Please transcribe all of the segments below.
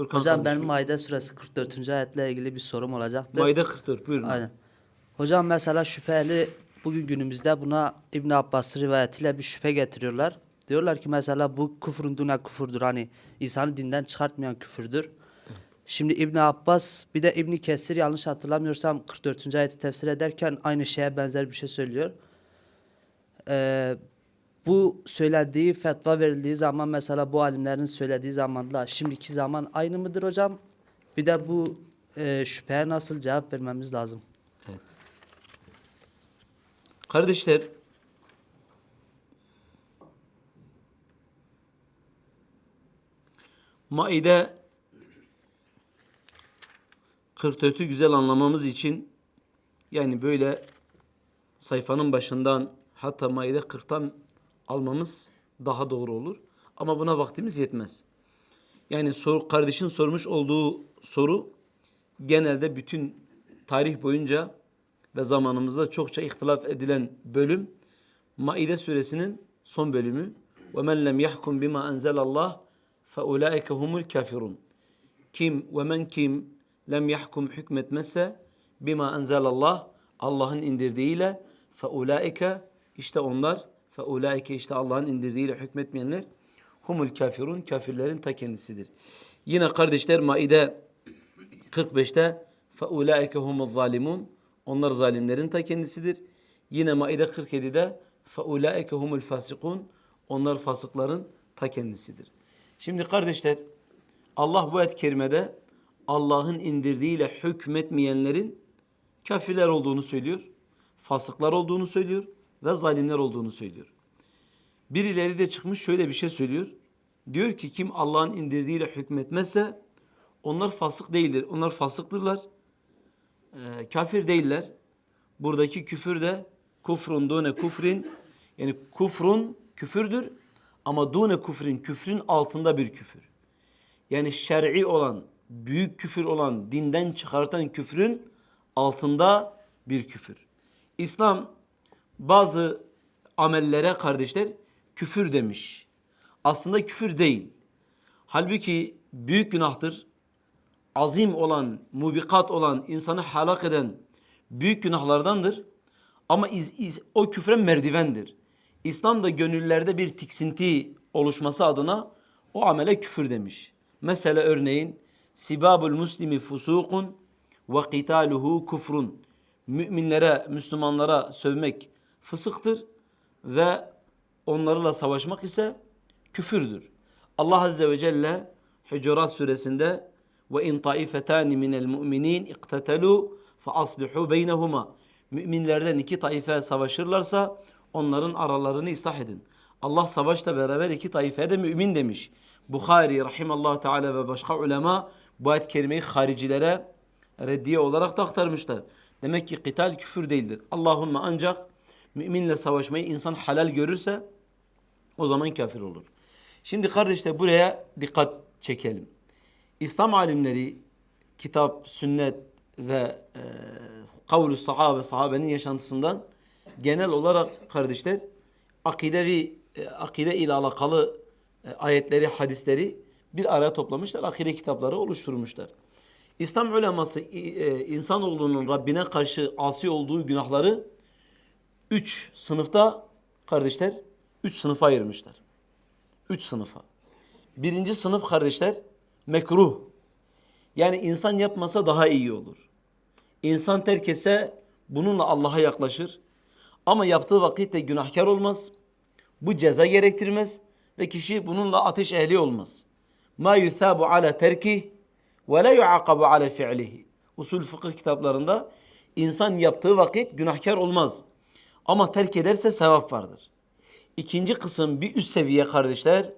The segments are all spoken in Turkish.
Furkan Hocam benim Maide suresi 44. ayetle ilgili bir sorum olacaktı. Maide 44 buyurun. Aynen. Hocam mesela şüpheli bugün günümüzde buna İbn Abbas rivayetiyle bir şüphe getiriyorlar. Diyorlar ki mesela bu küfrün dune küfürdür. Hani insanı dinden çıkartmayan küfürdür. Şimdi İbn Abbas bir de İbn Kesir yanlış hatırlamıyorsam 44. ayeti tefsir ederken aynı şeye benzer bir şey söylüyor. Ee, bu söylediği fetva verildiği zaman mesela bu alimlerin söylediği zamanla şimdiki zaman aynı mıdır hocam? Bir de bu e, şüpheye nasıl cevap vermemiz lazım? Evet. Kardeşler Maide 44'ü güzel anlamamız için yani böyle sayfanın başından hatta Maide 40'tan almamız daha doğru olur. Ama buna vaktimiz yetmez. Yani soru, kardeşin sormuş olduğu soru genelde bütün tarih boyunca ve zamanımızda çokça ihtilaf edilen bölüm Maide suresinin son bölümü. وَمَنْ لَمْ يَحْكُمْ بِمَا أَنْزَلَ اللّٰهِ فَاُولَٰئِكَ هُمُ الْكَافِرُونَ Kim ve men kim lem yahkum hükmetmezse bima enzelallah Allah'ın indirdiğiyle feulaike işte onlar feulaike işte Allah'ın indirdiğiyle hükmetmeyenler humul kafirun kafirlerin ta kendisidir. Yine kardeşler Maide 45'te feulaike humuz zalimun onlar zalimlerin ta kendisidir. Yine Maide 47'de feulaike humul fasikun onlar fasıkların ta kendisidir. Şimdi kardeşler Allah bu ayet-i kerimede Allah'ın indirdiğiyle hükmetmeyenlerin kafirler olduğunu söylüyor. Fasıklar olduğunu söylüyor ve zalimler olduğunu söylüyor. Birileri de çıkmış şöyle bir şey söylüyor. Diyor ki kim Allah'ın indirdiğiyle hükmetmezse onlar fasık değildir. Onlar fasıktırlar. Ee, kafir değiller. Buradaki küfür de kufrun dune kufrin yani kufrun küfürdür ama dune kufrin küfrün altında bir küfür. Yani şer'i olan, büyük küfür olan, dinden çıkartan küfrün altında bir küfür. İslam bazı amellere kardeşler küfür demiş. Aslında küfür değil. Halbuki büyük günahtır. Azim olan, mubikat olan, insanı halak eden büyük günahlardandır. Ama iz, iz- o küfre merdivendir. İslam da gönüllerde bir tiksinti oluşması adına o amele küfür demiş. Mesela örneğin sibabul muslimi fusukun ve qitaluhu kufrun. Müminlere, Müslümanlara sövmek fısıktır ve onlarla savaşmak ise küfürdür. Allah Azze ve Celle Hucurat suresinde ve in taifetani minel mu'minin iqtetelu fe aslihu beynehuma. Müminlerden iki taife savaşırlarsa onların aralarını ıslah edin. Allah savaşla beraber iki taifeye de mümin demiş. Bukhari rahimallahu teala ve başka ulema bu ayet-i kerimeyi haricilere reddiye olarak da aktarmışlar. Demek ki kıtal küfür değildir. Allahümme ancak müminle savaşmayı insan halal görürse o zaman kafir olur. Şimdi kardeşler buraya dikkat çekelim. İslam alimleri kitap, sünnet ve e, kavlu sahabe, sahabenin yaşantısından genel olarak kardeşler akidevi, e, akide ile alakalı e, ayetleri, hadisleri bir araya toplamışlar. Akide kitapları oluşturmuşlar. İslam uleması e, insanoğlunun Rabbine karşı asi olduğu günahları üç sınıfta kardeşler, üç sınıfa ayırmışlar. Üç sınıfa. Birinci sınıf kardeşler mekruh. Yani insan yapmasa daha iyi olur. İnsan terk etse bununla Allah'a yaklaşır. Ama yaptığı vakitte günahkar olmaz. Bu ceza gerektirmez ve kişi bununla ateş ehli olmaz. Ma yusabu ala terki ve la yuaqabu ala fi'lihi. Usul fıkıh kitaplarında insan yaptığı vakit günahkar olmaz. Ama terk ederse sevap vardır. İkinci kısım bir üst seviye kardeşler.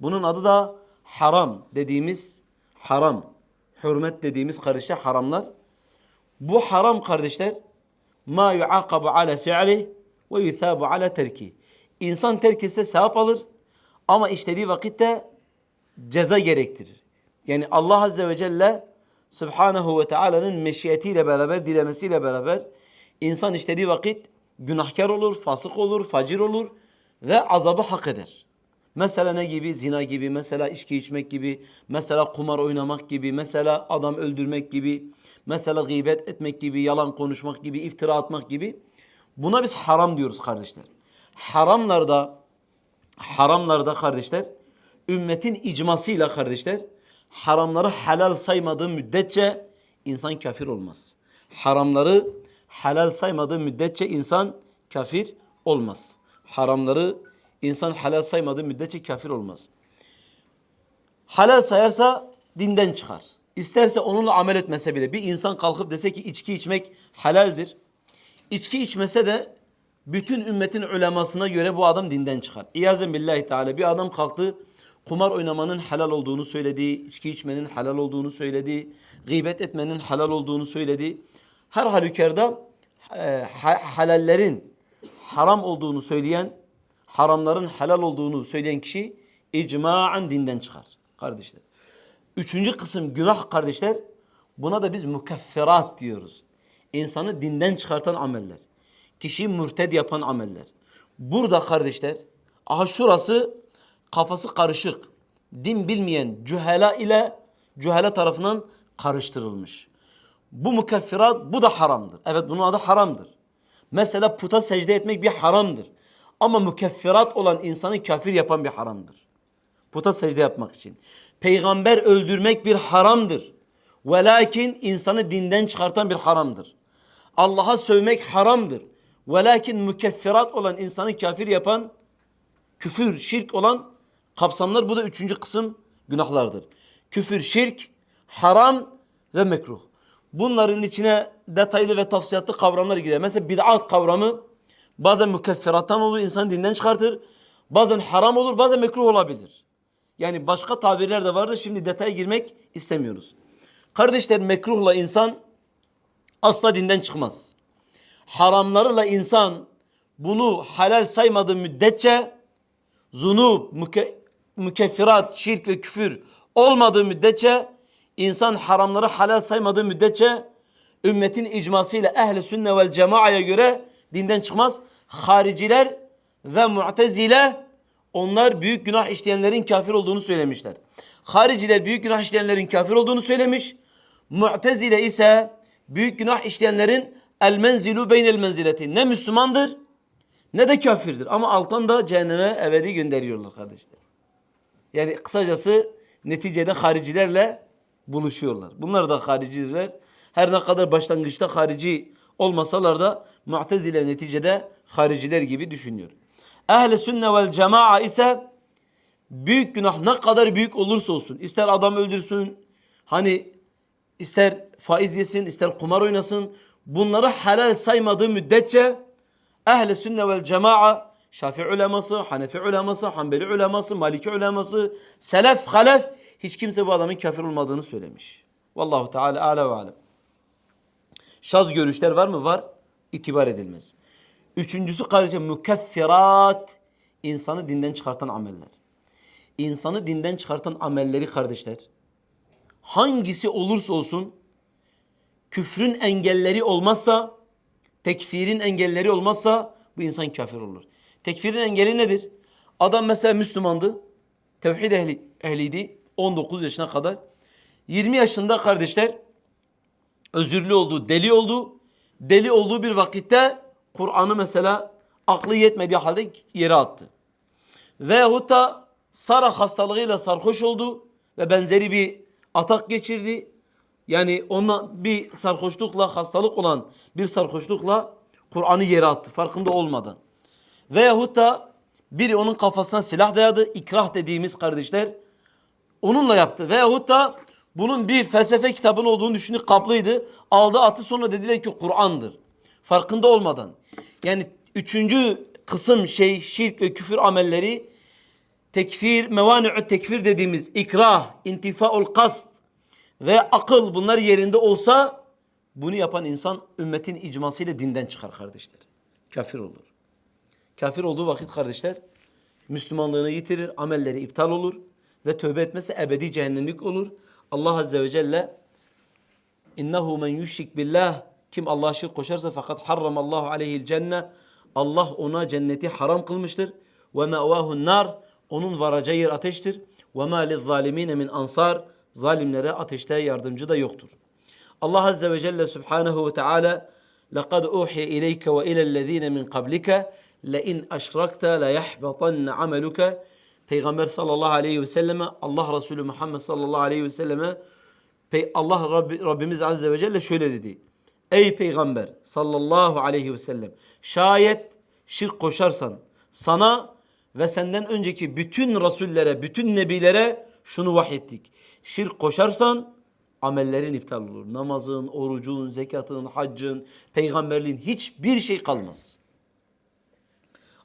Bunun adı da haram dediğimiz haram. Hürmet dediğimiz kardeşler haramlar. Bu haram kardeşler ma yuaqabu ala fi'li ve yusabu ala terki. İnsan terk etse sevap alır ama işlediği vakitte ceza gerektirir. Yani Allah Azze ve Celle Subhanahu ve Teala'nın meşiyetiyle beraber, dilemesiyle beraber insan işlediği vakit günahkar olur, fasık olur, facir olur ve azabı hak eder. Mesela ne gibi? Zina gibi, mesela içki içmek gibi, mesela kumar oynamak gibi, mesela adam öldürmek gibi, mesela gıybet etmek gibi, yalan konuşmak gibi, iftira atmak gibi. Buna biz haram diyoruz kardeşler. Haramlarda, haramlarda kardeşler, ümmetin icmasıyla kardeşler, haramları helal saymadığı müddetçe insan kafir olmaz. Haramları helal saymadığı müddetçe insan kafir olmaz. Haramları insan helal saymadığı müddetçe kafir olmaz. Helal sayarsa dinden çıkar. İsterse onunla amel etmese bile bir insan kalkıp dese ki içki içmek helaldir. İçki içmese de bütün ümmetin ulemasına göre bu adam dinden çıkar. İyazen billahi teala bir adam kalktı kumar oynamanın helal olduğunu söyledi, içki içmenin helal olduğunu söyledi, gıybet etmenin helal olduğunu söyledi. Her halükarda e, helallerin haram olduğunu söyleyen, haramların helal olduğunu söyleyen kişi icmaen dinden çıkar kardeşler. Üçüncü kısım günah kardeşler. Buna da biz mukefferat diyoruz. İnsanı dinden çıkartan ameller. Kişiyi mürted yapan ameller. Burada kardeşler, aha şurası kafası karışık. Din bilmeyen cühela ile cühela tarafından karıştırılmış. Bu mukefferat bu da haramdır. Evet bunun adı haramdır. Mesela puta secde etmek bir haramdır. Ama mukefferat olan insanı kafir yapan bir haramdır. Puta secde yapmak için. Peygamber öldürmek bir haramdır. Velakin insanı dinden çıkartan bir haramdır. Allah'a sövmek haramdır. Velakin mükefferat olan insanı kafir yapan küfür, şirk olan kapsamlar bu da üçüncü kısım günahlardır. Küfür, şirk, haram ve mekruh. Bunların içine detaylı ve tafsilatlı kavramlar girer. Mesela bid'at kavramı bazen mükefferattan olur, insanı dinden çıkartır. Bazen haram olur, bazen mekruh olabilir. Yani başka tabirler de vardır. Şimdi detaya girmek istemiyoruz. Kardeşler mekruhla insan asla dinden çıkmaz. Haramlarla insan bunu helal saymadığı müddetçe zunub, müke, mükeffirat, şirk ve küfür olmadığı müddetçe insan haramları helal saymadığı müddetçe ümmetin icmasıyla ehli sünne vel cemaaya göre dinden çıkmaz. Hariciler ve mu'tezile onlar büyük günah işleyenlerin kafir olduğunu söylemişler. Hariciler büyük günah işleyenlerin kafir olduğunu söylemiş. Mu'tezile ise büyük günah işleyenlerin el menzilu beynel menzileti ne Müslümandır ne de kafirdir. Ama alttan da cehenneme ebedi gönderiyorlar kardeşler. Yani kısacası neticede haricilerle buluşuyorlar. Bunlar da hariciler. Her ne kadar başlangıçta harici olmasalar da mu'tezile neticede hariciler gibi düşünüyor. Ehl-i sünne vel cemaa ise büyük günah ne kadar büyük olursa olsun ister adam öldürsün hani ister faiz yesin ister kumar oynasın bunları helal saymadığı müddetçe ehl-i sünne vel cemaa Şafii uleması, Hanefi uleması, Hanbeli uleması, Maliki uleması, Selef, Halef hiç kimse bu adamın kafir olmadığını söylemiş. Vallahu Teala ala ve alem. Şaz görüşler var mı? Var. İtibar edilmez. Üçüncüsü kardeşim mükeffirat insanı dinden çıkartan ameller. İnsanı dinden çıkartan amelleri kardeşler hangisi olursa olsun küfrün engelleri olmazsa tekfirin engelleri olmazsa bu insan kafir olur. Tekfirin engeli nedir? Adam mesela Müslümandı. Tevhid ehli, ehliydi 19 yaşına kadar. 20 yaşında kardeşler özürlü oldu, deli oldu. Deli olduğu bir vakitte Kur'an'ı mesela aklı yetmediği halde yere attı. Veyahut da Sara hastalığıyla sarhoş oldu ve benzeri bir atak geçirdi. Yani onunla bir sarhoşlukla, hastalık olan bir sarhoşlukla Kur'an'ı yere attı farkında olmadan. Veyahut da biri onun kafasına silah dayadı. ikrah dediğimiz kardeşler onunla yaptı. Veyahut da bunun bir felsefe kitabının olduğunu düşündü kaplıydı. Aldı attı sonra dediler ki Kur'an'dır. Farkında olmadan. Yani üçüncü kısım şey şirk ve küfür amelleri tekfir, mevani'ü tekfir dediğimiz ikrah, intifaul kast ve akıl bunlar yerinde olsa bunu yapan insan ümmetin icmasıyla dinden çıkar kardeşler. Kafir olur. Kafir olduğu vakit kardeşler Müslümanlığını yitirir, amelleri iptal olur ve tövbe etmesi ebedi cehennemlik olur. Allah Azze ve Celle İnnehu men yüşrik billah kim Allah'a şirk koşarsa fakat harramallahu aleyhil cenne Allah ona cenneti haram kılmıştır ve mevahu'n nar Onun varacağı yer ateştir. Ve ma lizzalimine min ansar. Zalimlere ateşte yardımcı da yoktur. Allah Azze ve Celle Subhanahu ve Teala لَقَدْ اُوحِيَ اِلَيْكَ وَاِلَى الَّذ۪ينَ مِنْ قَبْلِكَ لَاِنْ اَشْرَكْتَ لَيَحْبَطَنَّ عَمَلُكَ Peygamber sallallahu aleyhi ve selleme Allah Resulü Muhammed sallallahu aleyhi ve selleme Allah Rabbi, Rabbimiz Azze ve Celle şöyle dedi. Ey Peygamber sallallahu aleyhi ve sellem şayet şirk koşarsan sana ve senden önceki bütün rasullere, bütün nebilere şunu vahyettik. Şirk koşarsan amellerin iptal olur. Namazın, orucun, zekatın, haccın, peygamberliğin hiçbir şey kalmaz.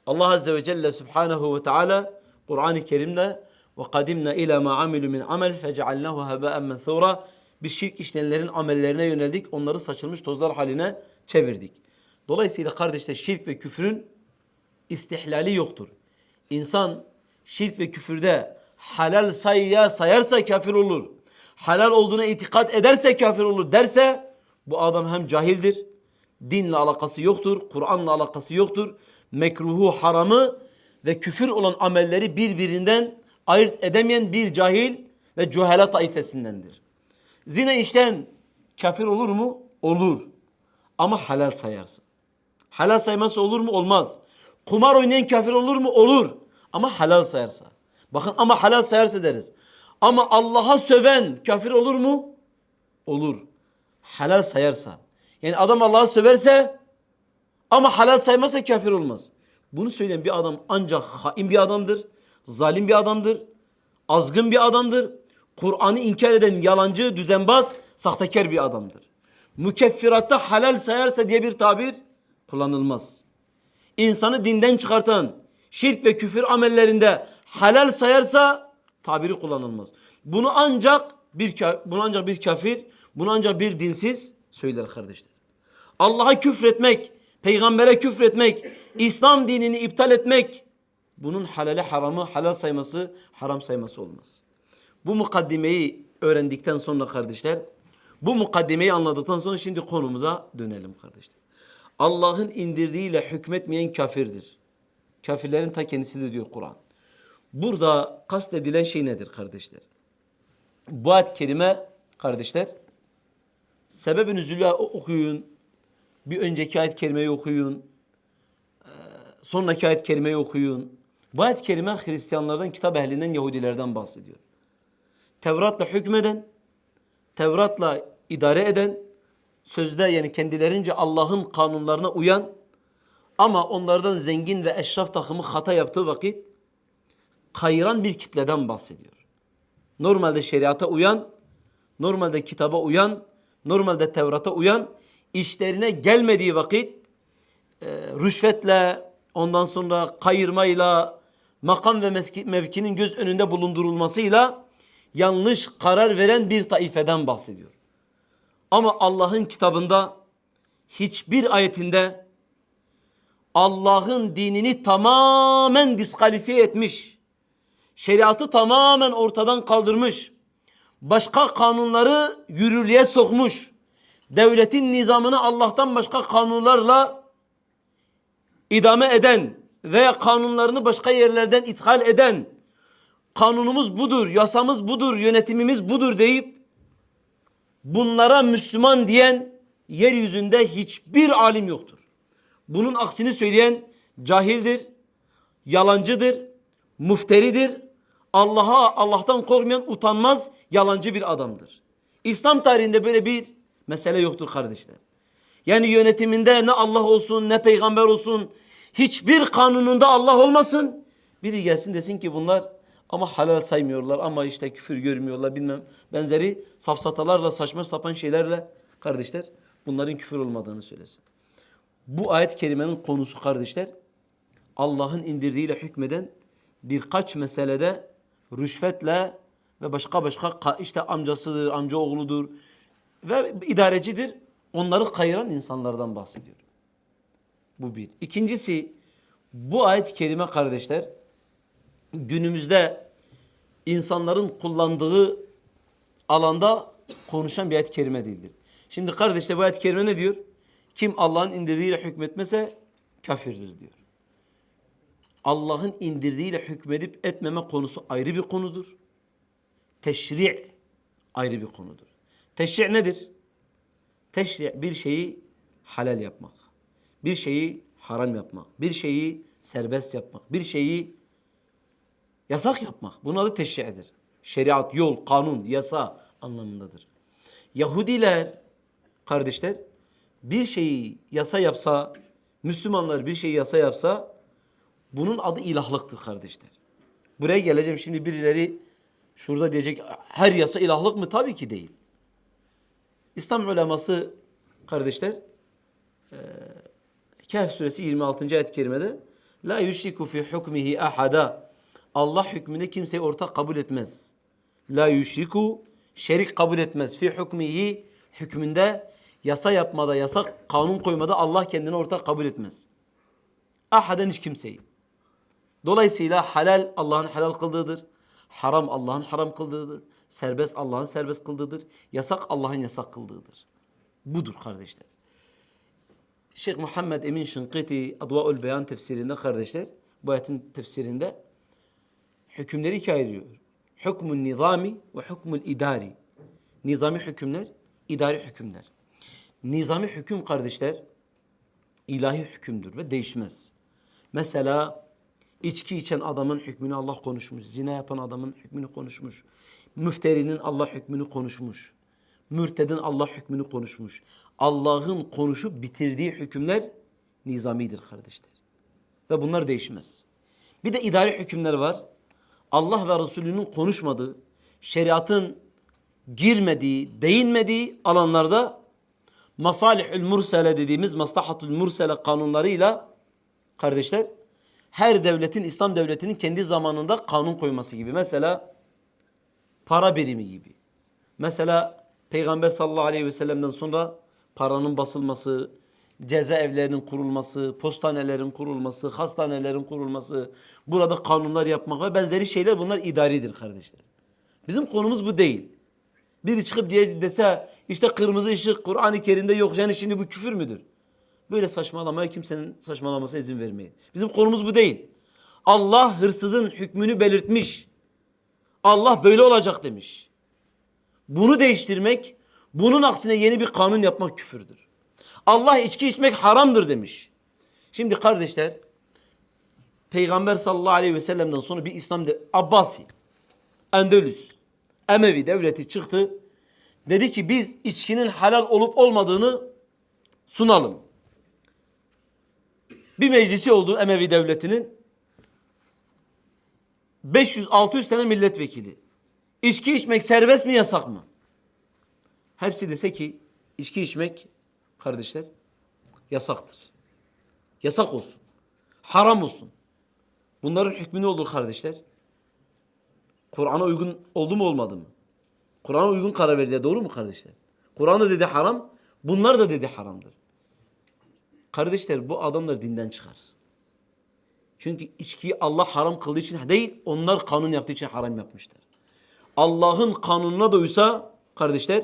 Allah Azze ve Celle Subhanahu ve Teala Kur'an-ı Kerim'de ve kadimna ila ma amilu min amel fecealnahu haba'en menthura biz şirk işleyenlerin amellerine yöneldik. Onları saçılmış tozlar haline çevirdik. Dolayısıyla kardeşler şirk ve küfrün istihlali yoktur. İnsan şirk ve küfürde halal sayıya sayarsa kafir olur. Halal olduğuna itikat ederse kafir olur derse bu adam hem cahildir, dinle alakası yoktur, Kur'an'la alakası yoktur. Mekruhu, haramı ve küfür olan amelleri birbirinden ayırt edemeyen bir cahil ve cühela taifesindendir. Zina işten kafir olur mu? Olur. Ama halal sayarsa. Halal sayması olur mu? Olmaz. Kumar oynayan kafir olur mu? Olur. Ama halal sayarsa. Bakın ama halal sayarsa deriz. Ama Allah'a söven kafir olur mu? Olur. Halal sayarsa. Yani adam Allah'a söverse ama halal saymazsa kafir olmaz. Bunu söyleyen bir adam ancak hain bir adamdır. Zalim bir adamdır. Azgın bir adamdır. Kur'an'ı inkar eden yalancı, düzenbaz, sahtekar bir adamdır. Mükeffiratta halal sayarsa diye bir tabir kullanılmaz. İnsanı dinden çıkartan şirk ve küfür amellerinde halal sayarsa tabiri kullanılmaz. Bunu ancak bir bunu ancak bir kafir, bunu ancak bir dinsiz söyler kardeşler. Allah'a küfretmek, peygambere küfretmek, İslam dinini iptal etmek bunun halale haramı halal sayması, haram sayması olmaz. Bu mukaddimeyi öğrendikten sonra kardeşler, bu mukaddimeyi anladıktan sonra şimdi konumuza dönelim kardeşler. Allah'ın indirdiğiyle hükmetmeyen kafirdir. Kafirlerin ta kendisidir diyor Kur'an. Burada kastedilen şey nedir kardeşler? Bu ayet kerime kardeşler sebebin üzülü okuyun. Bir önceki ayet kerimeyi okuyun. Ee, Sonraki ayet kerimeyi okuyun. Bu ayet kerime Hristiyanlardan, kitap ehlinden, Yahudilerden bahsediyor. Tevrat'la hükmeden, Tevrat'la idare eden, sözde yani kendilerince Allah'ın kanunlarına uyan ama onlardan zengin ve eşraf takımı hata yaptığı vakit kayıran bir kitleden bahsediyor. Normalde şeriata uyan, normalde kitaba uyan, normalde Tevrat'a uyan, işlerine gelmediği vakit e, rüşvetle, ondan sonra kayırmayla, makam ve mevkinin göz önünde bulundurulmasıyla yanlış karar veren bir taifeden bahsediyor. Ama Allah'ın kitabında hiçbir ayetinde Allah'ın dinini tamamen diskalifiye etmiş, şeriatı tamamen ortadan kaldırmış, başka kanunları yürürlüğe sokmuş, devletin nizamını Allah'tan başka kanunlarla idame eden veya kanunlarını başka yerlerden ithal eden, kanunumuz budur, yasamız budur, yönetimimiz budur deyip bunlara Müslüman diyen yeryüzünde hiçbir alim yoktur. Bunun aksini söyleyen cahildir, yalancıdır, mufteridir. Allah'a Allah'tan korkmayan utanmaz, yalancı bir adamdır. İslam tarihinde böyle bir mesele yoktur kardeşler. Yani yönetiminde ne Allah olsun ne peygamber olsun hiçbir kanununda Allah olmasın. Biri gelsin desin ki bunlar ama halal saymıyorlar ama işte küfür görmüyorlar bilmem benzeri safsatalarla saçma sapan şeylerle kardeşler bunların küfür olmadığını söylesin. Bu ayet kerimenin konusu kardeşler Allah'ın indirdiğiyle hükmeden birkaç meselede rüşvetle ve başka başka ka- işte amcasıdır, amca oğludur ve idarecidir. Onları kayıran insanlardan bahsediyor. Bu bir. İkincisi bu ayet kerime kardeşler günümüzde insanların kullandığı alanda konuşan bir ayet kerime değildir. Şimdi kardeşler bu ayet kerime ne diyor? Kim Allah'ın indirdiğiyle hükmetmese kafirdir diyor. Allah'ın indirdiğiyle hükmedip etmeme konusu ayrı bir konudur. Teşri' ayrı bir konudur. Teşri' nedir? Teşri' bir şeyi halal yapmak. Bir şeyi haram yapmak. Bir şeyi serbest yapmak. Bir şeyi yasak yapmak. Bunun adı teşri'dir. Şeriat, yol, kanun, yasa anlamındadır. Yahudiler kardeşler bir şeyi yasa yapsa, Müslümanlar bir şeyi yasa yapsa bunun adı ilahlıktır kardeşler. Buraya geleceğim şimdi birileri şurada diyecek her yasa ilahlık mı? Tabii ki değil. İslam uleması kardeşler eee Kehf suresi 26. ayet-i kerimede La yüşriku fi hukmihi ahada Allah hükmünde kimseyi ortak kabul etmez. La yüşriku şerik kabul etmez. Fi hukmihi hükmünde yasa yapmada, yasak kanun koymada Allah kendine ortak kabul etmez. Ahaden hiç kimseyi. Dolayısıyla halal Allah'ın helal kıldığıdır. Haram Allah'ın haram kıldığıdır. Serbest Allah'ın serbest kıldığıdır. Yasak Allah'ın yasak kıldığıdır. Budur kardeşler. Şeyh Muhammed Emin Şınkıti Advaul Beyan tefsirinde kardeşler bu ayetin tefsirinde hükümleri ikiye ayırıyor. Hükmün nizami ve hükmül idari. Nizami hükümler, idari hükümler. Nizami hüküm kardeşler ilahi hükümdür ve değişmez. Mesela içki içen adamın hükmünü Allah konuşmuş. Zina yapan adamın hükmünü konuşmuş. Müfterinin Allah hükmünü konuşmuş. Mürtedin Allah hükmünü konuşmuş. Allah'ın konuşup bitirdiği hükümler nizamidir kardeşler. Ve bunlar değişmez. Bir de idari hükümler var. Allah ve Resulünün konuşmadığı, şeriatın girmediği, değinmediği alanlarda masalihül mursele dediğimiz maslahatul mursele kanunlarıyla kardeşler her devletin İslam devletinin kendi zamanında kanun koyması gibi. Mesela para birimi gibi. Mesela Peygamber sallallahu aleyhi ve sellem'den sonra paranın basılması, cezaevlerinin kurulması, postanelerin kurulması, hastanelerin kurulması, burada kanunlar yapmak ve benzeri şeyler bunlar idaridir kardeşler. Bizim konumuz bu değil. Biri çıkıp diye dese işte kırmızı ışık Kur'an-ı Kerim'de yok yani şimdi bu küfür müdür? Böyle saçmalamaya kimsenin saçmalamasına izin vermeyin. Bizim konumuz bu değil. Allah hırsızın hükmünü belirtmiş. Allah böyle olacak demiş. Bunu değiştirmek, bunun aksine yeni bir kanun yapmak küfürdür. Allah içki içmek haramdır demiş. Şimdi kardeşler, Peygamber sallallahu aleyhi ve sellem'den sonra bir İslam de Abbasi, Endülüs, Emevi devleti çıktı. Dedi ki biz içkinin helal olup olmadığını sunalım. Bir meclisi oldu Emevi devletinin. 500-600 tane milletvekili. İçki içmek serbest mi yasak mı? Hepsi dese ki içki içmek kardeşler yasaktır. Yasak olsun. Haram olsun. Bunların hükmü ne olur kardeşler? Kur'an'a uygun oldu mu olmadı mı? Kur'an'a uygun karar verdi. Doğru mu kardeşler? Kur'an da dedi haram. Bunlar da dedi haramdır. Kardeşler bu adamlar dinden çıkar. Çünkü içkiyi Allah haram kıldığı için değil, onlar kanun yaptığı için haram yapmışlar. Allah'ın kanununa da uysa kardeşler,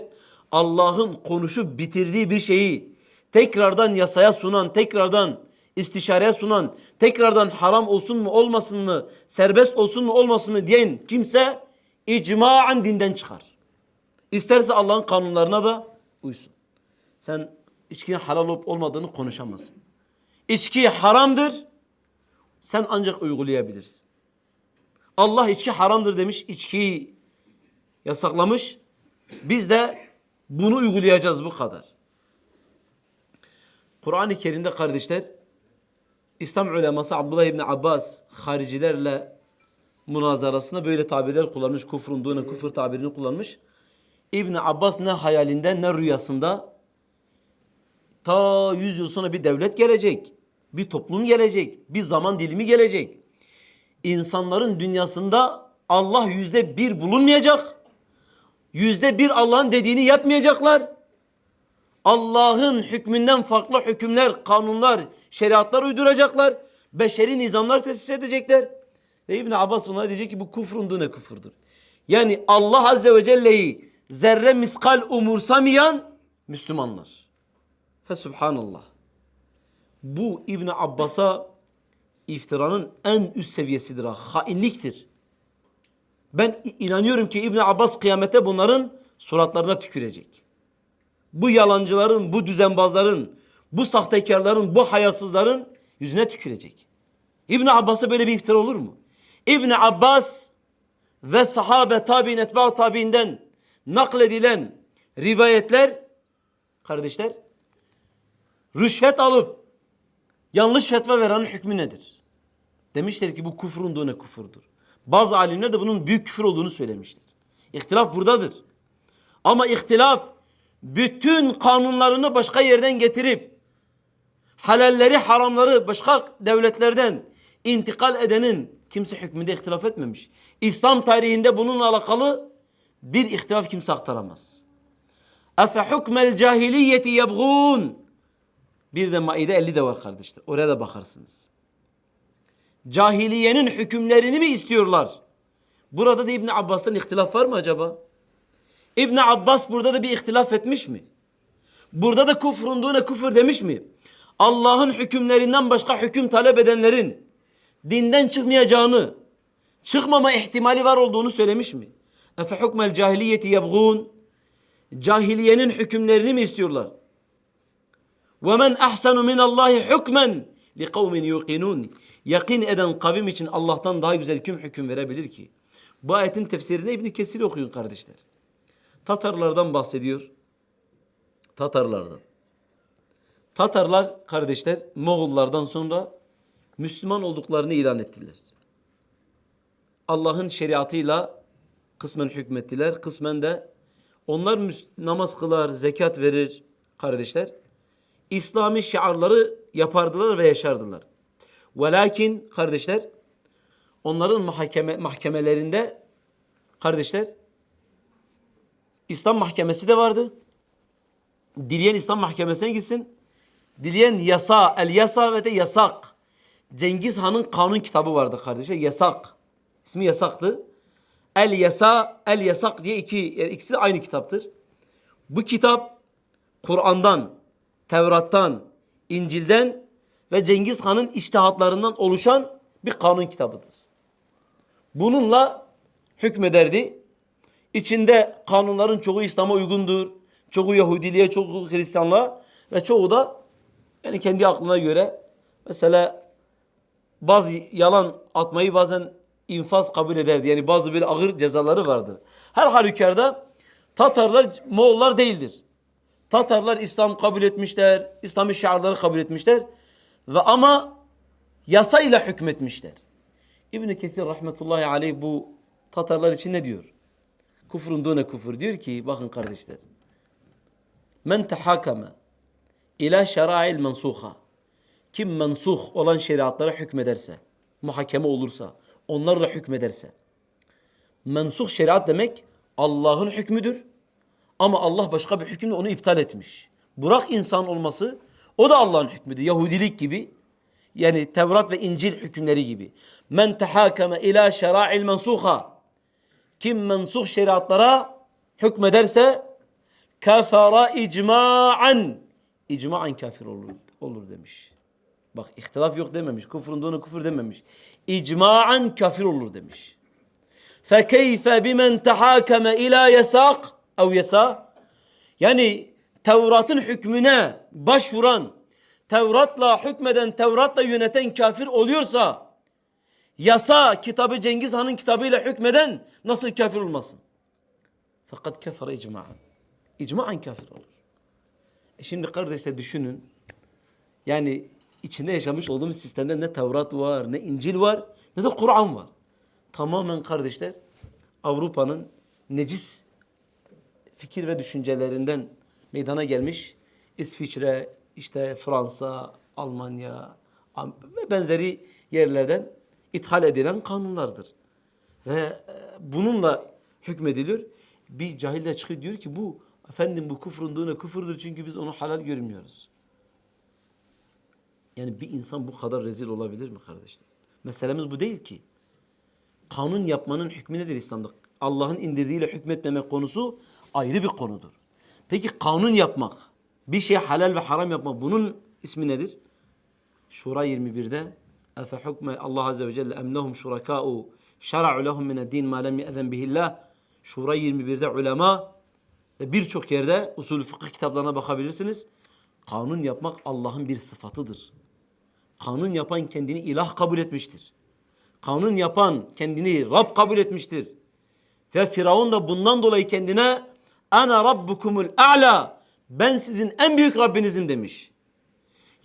Allah'ın konuşup bitirdiği bir şeyi tekrardan yasaya sunan, tekrardan istişareye sunan, tekrardan haram olsun mu olmasın mı, serbest olsun mu olmasın mı diyen kimse icmaen dinden çıkar. İsterse Allah'ın kanunlarına da uysun. Sen içkinin halal olup olmadığını konuşamazsın. İçki haramdır. Sen ancak uygulayabilirsin. Allah içki haramdır demiş, içkiyi yasaklamış. Biz de bunu uygulayacağız bu kadar. Kur'an-ı Kerim'de kardeşler İslam uleması Abdullah İbni Abbas haricilerle münazarasında böyle tabirler kullanmış. Kufrun dune küfür tabirini kullanmış. İbni Abbas ne hayalinde ne rüyasında ta 100 yıl sonra bir devlet gelecek. Bir toplum gelecek. Bir zaman dilimi gelecek. İnsanların dünyasında Allah yüzde bir bulunmayacak. Yüzde bir Allah'ın dediğini yapmayacaklar. Allah'ın hükmünden farklı hükümler, kanunlar, şeriatlar uyduracaklar. Beşeri nizamlar tesis edecekler. Ve İbn Abbas bunlara diyecek ki bu kufrun dune küfürdür. Yani Allah Azze ve Celle'yi zerre miskal umursamayan Müslümanlar. Fesubhanallah. Bu İbn Abbas'a iftiranın en üst seviyesidir ha. Hainliktir. Ben inanıyorum ki İbn Abbas kıyamete bunların suratlarına tükürecek. Bu yalancıların, bu düzenbazların, bu sahtekarların, bu hayasızların yüzüne tükürecek. İbn Abbas'a böyle bir iftira olur mu? İbn Abbas ve sahabe tabi'in etba'u tabi'inden nakledilen rivayetler kardeşler rüşvet alıp yanlış fetva verenin hükmü nedir? Demişler ki bu kufrun dune kufurdur. Bazı alimler de bunun büyük küfür olduğunu söylemişler. İhtilaf buradadır. Ama ihtilaf bütün kanunlarını başka yerden getirip halalleri haramları başka devletlerden intikal edenin kimse hükmünde ihtilaf etmemiş. İslam tarihinde bununla alakalı bir ihtilaf kimse aktaramaz. Efe hukmel cahiliyeti yebğun. Bir de Maide 50 de var kardeşler. Oraya da bakarsınız. Cahiliyenin hükümlerini mi istiyorlar? Burada da İbn Abbas'tan ihtilaf var mı acaba? İbn Abbas burada da bir ihtilaf etmiş mi? Burada da kufrunduğuna küfür demiş mi? Allah'ın hükümlerinden başka hüküm talep edenlerin dinden çıkmayacağını, çıkmama ihtimali var olduğunu söylemiş mi? Efe hukmel cahiliyeti yebğun. Cahiliyenin hükümlerini mi istiyorlar? وَمَنْ أَحْسَنُ مِنَ اللّٰهِ حُكْمًا لِقَوْمٍ يُقِنُونَ Yakin eden kavim için Allah'tan daha güzel kim hüküm verebilir ki? Bu ayetin tefsirinde İbn Kesir okuyun kardeşler. Tatarlardan bahsediyor. Tatarlardan. Tatarlar kardeşler Moğollardan sonra Müslüman olduklarını ilan ettiler. Allah'ın şeriatıyla kısmen hükmettiler. Kısmen de onlar müs- namaz kılar, zekat verir kardeşler. İslami şiarları yapardılar ve yaşardılar. Velakin kardeşler onların mahkeme, mahkemelerinde kardeşler İslam mahkemesi de vardı. Dileyen İslam mahkemesine gitsin. Dileyen yasa, el yasa ve de yasak. Cengiz Han'ın kanun kitabı vardı kardeşler. Yasak. İsmi yasaktı. El yasa, el yasak diye iki, yani ikisi de aynı kitaptır. Bu kitap Kur'an'dan, Tevrat'tan, İncil'den ve Cengiz Han'ın iştihatlarından oluşan bir kanun kitabıdır. Bununla hükmederdi. İçinde kanunların çoğu İslam'a uygundur. Çoğu Yahudiliğe, çoğu Hristiyanlığa ve çoğu da yani kendi aklına göre mesela bazı yalan atmayı bazen infaz kabul ederdi. Yani bazı böyle ağır cezaları vardır. Her halükarda Tatarlar Moğollar değildir. Tatarlar İslam kabul etmişler, İslami şiarları kabul etmişler ve ama yasayla hükmetmişler. İbn Kesir rahmetullahi aleyh bu Tatarlar için ne diyor? Kufrun dune kufur diyor ki bakın kardeşler. Men tehakame ila şera'il mensuha. Kim mensuh olan şeriatlara hükmederse, muhakeme olursa, onlarla hükmederse. Mensuh şeriat demek Allah'ın hükmüdür. Ama Allah başka bir hükümle onu iptal etmiş. Burak insan olması o da Allah'ın hükmüdür. Yahudilik gibi yani Tevrat ve İncil hükümleri gibi. Men tehakeme ila şera'il mensuha. Kim mensuh şeriatlara hükmederse kafara icma'an. İcma'an kafir olur, olur demiş. Bak ihtilaf yok dememiş. Kufrun donu kufur dememiş. İcma'an kafir olur demiş. Fekeyfe bimen tehakeme ila yasak ev yasa yani Tevrat'ın hükmüne başvuran, Tevrat'la hükmeden, Tevrat'la yöneten kafir oluyorsa yasa kitabı Cengiz Han'ın kitabıyla hükmeden nasıl kafir olmasın? Fakat kafir icma'an. İcma'an kafir olur. E şimdi kardeşler düşünün. Yani içinde yaşamış olduğumuz sistemde ne Tevrat var, ne İncil var, ne de Kur'an var. Tamamen kardeşler Avrupa'nın necis fikir ve düşüncelerinden meydana gelmiş İsviçre, işte Fransa, Almanya ve benzeri yerlerden ithal edilen kanunlardır. Ve e, bununla hükmediliyor. Bir cahil de çıkıyor diyor ki bu efendim bu kufrun dine küfürdür çünkü biz onu halal görmüyoruz. Yani bir insan bu kadar rezil olabilir mi kardeşler? Meselemiz bu değil ki. Kanun yapmanın hükmü nedir İslam'da? Allah'ın indirdiğiyle hükmetmemek konusu ayrı bir konudur. Peki kanun yapmak, bir şey halal ve haram yapmak bunun ismi nedir? Şura 21'de Efe hukme Allah Azze ve Celle em lehum şurakâ'u şera'u lehum mined-din ma lem ye'zen bihillah. Şura 21'de ulema ve birçok yerde usul fıkıh kitaplarına bakabilirsiniz. Kanun yapmak Allah'ın bir sıfatıdır. Kanun yapan kendini ilah kabul etmiştir. Kanun yapan kendini Rab kabul etmiştir. Ve Firavun da bundan dolayı kendine ana rabbukumul a'la ben sizin en büyük Rabbinizim demiş.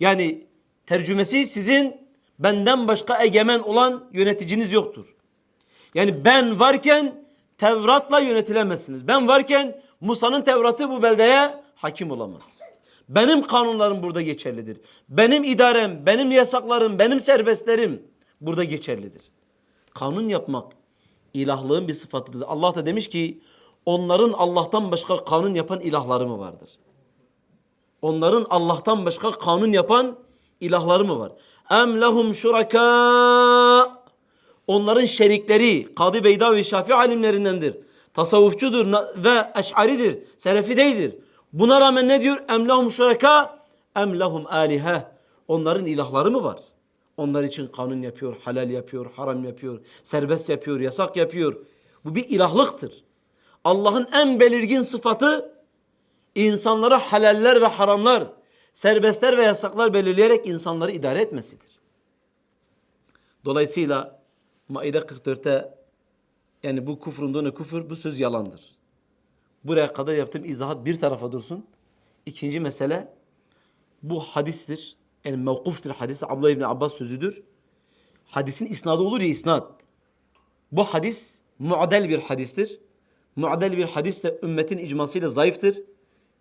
Yani tercümesi sizin benden başka egemen olan yöneticiniz yoktur. Yani ben varken Tevrat'la yönetilemezsiniz. Ben varken Musa'nın Tevrat'ı bu beldeye hakim olamaz. Benim kanunlarım burada geçerlidir. Benim idarem, benim yasaklarım, benim serbestlerim burada geçerlidir. Kanun yapmak ilahlığın bir sıfatıdır. Allah da demiş ki onların Allah'tan başka kanun yapan ilahları mı vardır? Onların Allah'tan başka kanun yapan ilahları mı var? Em lehum şuraka Onların şerikleri Kadı Beyda ve Şafii alimlerindendir. Tasavvufçudur ve eş'aridir. Selefi değildir. Buna rağmen ne diyor? Em lehum şuraka em lehum alihe. Onların ilahları mı var? Onlar için kanun yapıyor, halal yapıyor, haram yapıyor, serbest yapıyor, yasak yapıyor. Bu bir ilahlıktır. Allah'ın en belirgin sıfatı insanlara halaller ve haramlar, serbestler ve yasaklar belirleyerek insanları idare etmesidir. Dolayısıyla Maide 44'te yani bu kufrun donu küfür bu söz yalandır. Buraya kadar yaptığım izahat bir tarafa dursun. İkinci mesele bu hadistir. Yani mevkuf bir hadis. Abdullah İbni Abbas sözüdür. Hadisin isnadı olur ya isnad. Bu hadis muadel bir hadistir. Muadel bir hadis de ümmetin icmasıyla zayıftır.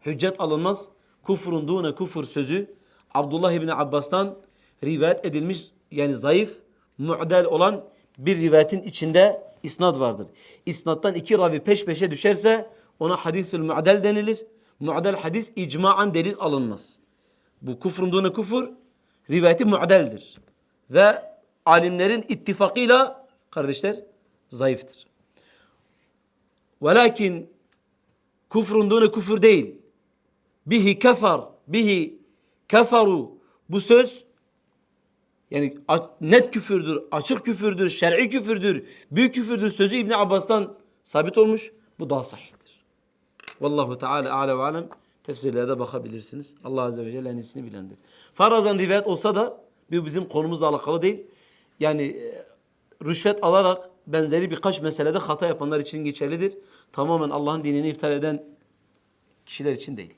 Hüccet alınmaz. Kufrun dune kufur sözü Abdullah İbni Abbas'tan rivayet edilmiş yani zayıf, muadel olan bir rivayetin içinde isnad vardır. İsnattan iki ravi peş peşe düşerse ona hadisül muadel denilir. Muadel hadis icmaen delil alınmaz. Bu kufrun dune kufur rivayeti muadeldir. Ve alimlerin ittifakıyla kardeşler zayıftır. Velakin kufrun dune kufur değil. Bihi kefar, bihi keferu. Bu söz yani net küfürdür, açık küfürdür, şer'i küfürdür, büyük küfürdür sözü İbn Abbas'tan sabit olmuş. Bu daha sahihtir. Vallahu Teala alem ve alem tefsirlerde bakabilirsiniz. Allah Azze ve Celle en iyisini bilendir. Farazan rivayet olsa da bu bizim konumuzla alakalı değil. Yani e, rüşvet alarak benzeri birkaç meselede hata yapanlar için geçerlidir. Tamamen Allah'ın dinini iptal eden kişiler için değil.